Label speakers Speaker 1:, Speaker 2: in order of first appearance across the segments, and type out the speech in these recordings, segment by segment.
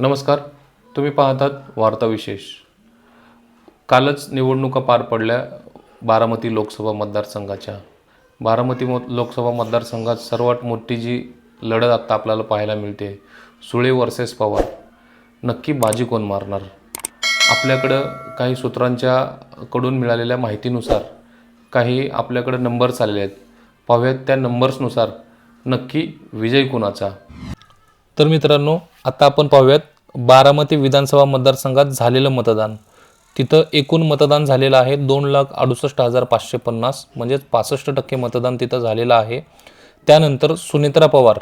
Speaker 1: नमस्कार. तुम्ही पाहतात वार्ता विशेष. कालच निवडणुका पार पडल्या बारामती लोकसभा मतदारसंघाच्या. बारामती मो लोकसभा मतदारसंघात सर्वात मोठी जी लढत आत्ता आपल्याला पाहायला मिळते सुळे वर्सेस पवार. नक्की बाजी कोण मारणार? आपल्याकडं काही सूत्रांच्या कडून मिळालेल्या माहितीनुसार काही आपल्याकडं नंबर्स आलेले आहेत. पाहूयात त्या नंबर्सनुसार नक्की विजय कुणाचा? तर मित्रांनो आता आपण पाहूयात बारामती विधानसभा मतदारसंघात झालेलं मतदान. तिथं एकूण मतदान झालेलं आहे दोन लाख अडुसष्ट हजार पाचशे पन्नास म्हणजेच पासष्ट टक्के मतदान तिथं झालेलं आहे. त्यानंतर सुनेत्रा पवार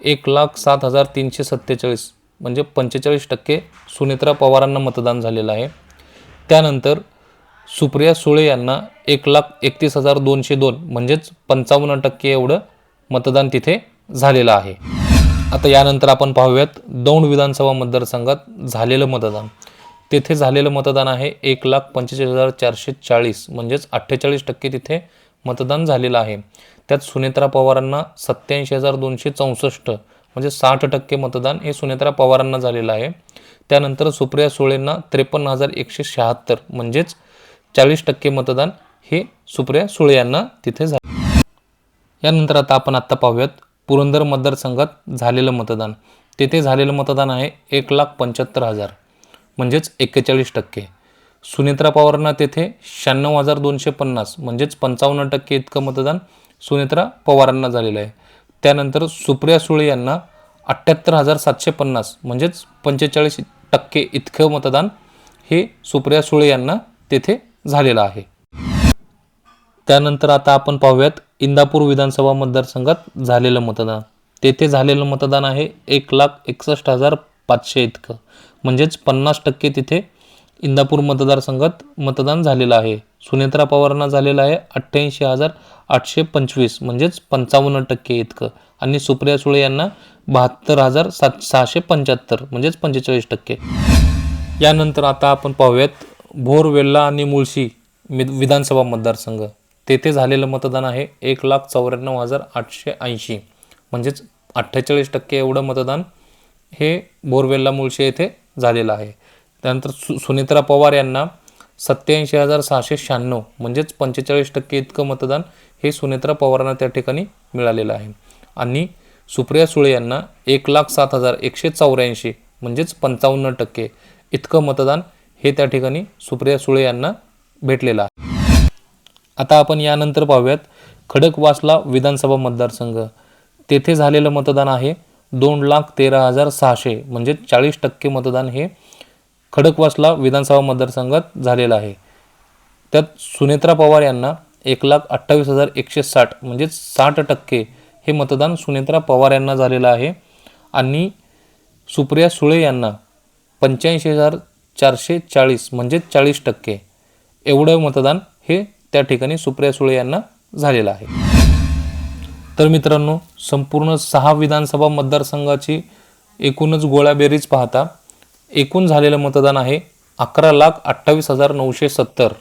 Speaker 1: एक लाख सात हजार तीनशे सत्तेचाळीस म्हणजे पंचेचाळीस टक्के सुनेत्रा पवारांना मतदान झालेलं आहे. त्यानंतर सुप्रिया सुळे यांना एक लाख एकतीस हजार दोनशे दोन म्हणजेच पंचावन्न टक्के एवढं मतदान तिथे झालेलं आहे. आता यानंतर आपण पाहूयात दौंड विधानसभा मतदारसंघात झालेलं मतदान. तेथे झालेलं मतदान आहे एक लाख पंचेचाळीस हजार चारशे चाळीस म्हणजेच अठ्ठेचाळीस टक्के तिथे मतदान झालेलं आहे. त्यात सुनेत्रा पवारांना सत्याऐंशी हजार दोनशे चौसष्ट म्हणजे साठ टक्के मतदान हे सुनेत्रा पवारांना झालेलं आहे. त्यानंतर सुप्रिया सुळेंना त्रेपन्न हजार एकशे शहात्तर म्हणजेच चाळीस टक्के मतदान हे सुप्रिया सुळे यांना तिथे झाले. यानंतर आता आपण आत्ता पाहूयात पुरंदर मतदारसंघात झालेलं मतदान. तेथे झालेलं मतदान आहे एक लाख पंच्याहत्तर हजार म्हणजेच एक्केचाळीस टक्के. सुनेत्रा पवारांना तेथे शहाण्णव हजार दोनशे पन्नास म्हणजेच पंचावन्न टक्के इतकं मतदान सुनेत्रा पवारांना झालेलं आहे. त्यानंतर सुप्रिया सुळे यांना अठ्ठ्याहत्तर हजार सातशे पन्नास म्हणजेच पंचेचाळीस टक्के इतकं मतदान हे सुप्रिया सुळे यांना तेथे झालेलं आहे. त्यानंतर आता आपण पाहूयात इंदापूर विधानसभा मतदारसंघात झालेलं मतदान. तेथे झालेलं मतदान आहे एक लाख एकसष्ट हजार पाचशे इतकं. म्हणजेच पन्नास टक्के तिथे इंदापूर मतदारसंघात मतदान झालेलं आहे. सुनेत्रा पवारांना झालेलं आहे अठ्ठ्याऐंशी हजार आठशे पंचवीस म्हणजेच पंचावन्न टक्के इतकं. आणि सुप्रिया सुळे यांना बहात्तर हजार सात सहाशे पंच्याहत्तर म्हणजेच पंचेचाळीस टक्के. यानंतर आता आपण पाहूयात भोर वेल्ला आणि मुळशी विधानसभा मतदारसंघ. तेथे झालेलं मतदान आहे. एक लाख चौऱ्याण्णव हजार आठशे ऐंशी. म्हणजेच अठ्ठेचाळीस टक्के एवढं मतदान हे बोरवेल्ला मुळशे येथे झालेलं आहे. त्यानंतर सु सुनेत्रा पवार यांना सत्याऐंशी हजार सहाशे शहाण्णव म्हणजेच पंचेचाळीस टक्के इतकं मतदान हे सुनेत्रा पवारांना त्या ठिकाणी मिळालेलं आहे. आणि सुप्रिया सुळे यांना एक लाख सात हजार एकशे चौऱ्याऐंशी म्हणजेच पंचावन्न टक्के इतकं मतदान हे त्या ठिकाणी सुप्रिया सुळे यांना भेटलेलं आहे. आता आपण यानंतर पाहूयात. खडकवासला विधानसभा मतदारसंघ. तेथे झालेलं मतदान आहे दोन लाख तेरा हजार सहाशे म्हणजे चाळीस टक्के मतदान हे खडकवासला विधानसभा मतदारसंघात झालेलं आहे. त्यात सुनेत्रा पवार यांना एक लाख अठ्ठावीस हजार एकशे साठ म्हणजे साठ टक्के हे मतदान सुनेत्रा पवार यांना झालेलं आहे. आणि सुप्रिया सुळे यांना पंच्याऐंशी हजार चारशे चाळीस म्हणजे चाळीस टक्के. एवढं मतदान हे त्या ठिकाणी सुप्रिया सुळे यांना झालेला आहे. तर मित्रांनो संपूर्ण सहा विधानसभा मतदारसंघाची एकूणच गोळ्याबेरीज पाहता एकूण झालेलं मतदान आहे अकरा लाख अठ्ठावीस हजार नऊशे सत्तर.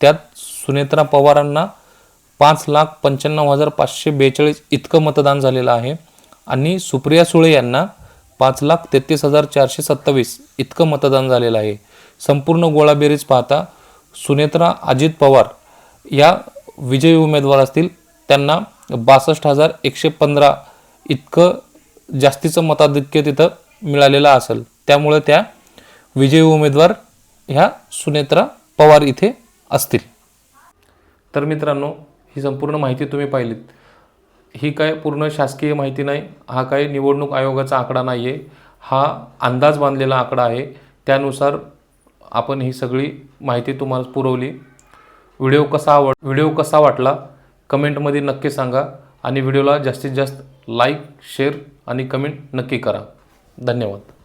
Speaker 1: त्यात सुनेत्रा पवारांना पाच लाख पंच्याण्णव हजार पाचशे बेचाळीस इतकं मतदान झालेलं आहे आणि सुप्रिया सुळे यांना पाच लाख तेहतीस हजार चारशे सत्तावीस इतकं मतदान झालेलं आहे. संपूर्ण गोळाबेरीज पाहता सुनेत्रा अजित पवार या विजयी उमेदवार असतील त्यांना बासष्ट हजार एकशे पंधरा इतकं जास्तीचं मताधिक्य तिथं मिळालेलं असेल. त्यामुळे त्या विजयी उमेदवार ह्या सुनेत्रा पवार इथे असतील. तर मित्रांनो ही संपूर्ण माहिती तुम्ही पाहिलीत. ही काय पूर्ण शासकीय माहिती नाही हा काही निवडणूक आयोगाचा आकडा नाही आहे हा अंदाज बांधलेला आकडा आहे. त्यानुसार आपण ही सगळी माहिती तुम्हाला पुरवली. व्हिडिओ कसा आवड व्हिडिओ कसा वाटला कमेंटमध्ये नक्की सांगा आणि व्हिडिओला जास्तीत जास्त लाईक शेअर आणि कमेंट नक्की करा. धन्यवाद.